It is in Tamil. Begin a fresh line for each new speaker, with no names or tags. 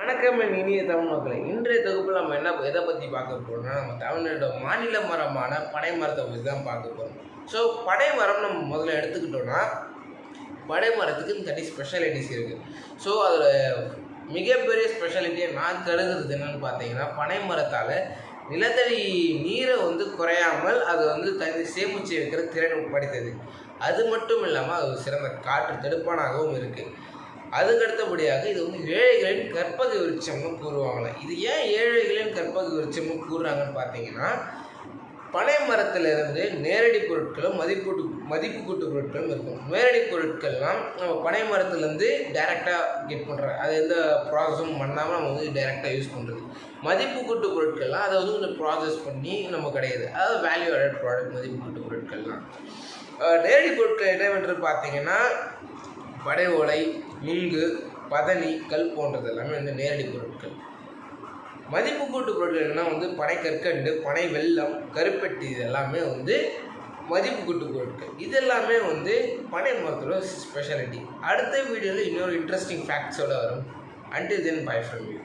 வணக்கம் என் இனிய தமிழ் மக்களை. இன்றைய தொகுப்பில் நம்ம என்ன எதை பற்றி பார்க்க போகிறோம்னா நம்ம தமிழ்நாட்டோட மாநில மரமான பனை மரத்தை பற்றி தான் பார்க்க போகிறோம் ஸோ பனைமரம் நம்ம முதல்ல எடுத்துக்கிட்டோம்னா பனை மரத்துக்கு தனி ஸ்பெஷாலிட்டிஸ் இருக்குது ஸோ அதில் மிகப்பெரிய ஸ்பெஷாலிட்டியை நான் கருதுறது என்னென்னு பார்த்தீங்கன்னா பனை மரத்தால் நிலத்தடி நீரை வந்து குறையாமல் அது வந்து தனி சேமித்து வைக்கிற திறன் படைத்தது அது மட்டும் இல்லாமல் அது ஒரு சிறந்த காற்று தடுப்பானாகவும் இருக்குது அதுக்கு அடுத்தபடியாக இது வந்து ஏழைகளின் கற்பக விருட்சம்னு கூறுவாங்களாம் இது ஏன் ஏழைகளின் கற்பக விருட்சம்னு கூறுறாங்கன்னு பார்த்தீங்கன்னா பனை மரத்திலிருந்து நேரடி பொருட்களும் மதிப்பூட்டு மதிப்பு கூட்டு பொருட்களும் இருக்கும். நேரடி பொருட்கள்லாம் நம்ம பனை மரத்துலேருந்து டைரெக்டாக கெட் பண்ணுறோம் அது எந்த ப்ராசஸும் பண்ணாமல் நம்ம வந்து டைரெக்டாக யூஸ் பண்ணுறது மதிப்பு கூட்டு பொருட்கள்லாம் அதை வந்து கொஞ்சம் ப்ராசஸ் பண்ணி நம்ம கிடையாது. அதாவது வேல்யூ ஆடட் ப்ராடக்ட் மதிப்பு கூட்டு பொருட்கள்லாம். நேரடி பொருட்கள் என்னவென்று பார்த்தீங்கன்னா படை ஓலை நுங்கு பதனி கல் போன்றது எல்லாமே வந்து நேரடி பொருட்கள். மதிப்பு கூட்டு பொருட்கள்னா வந்து பனை கற்கண்டு பனை வெல்லம் கருப்பெட்டி இது எல்லாமே வந்து மதிப்பு கூட்டு பொருட்கள். இது எல்லாமே வந்து பனை மரத்தோட ஸ்பெஷாலிட்டி அடுத்த வீடியோவில் இன்னொரு இன்ட்ரெஸ்டிங் ஃபேக்ட்ஸோட வரும். Until then bye from you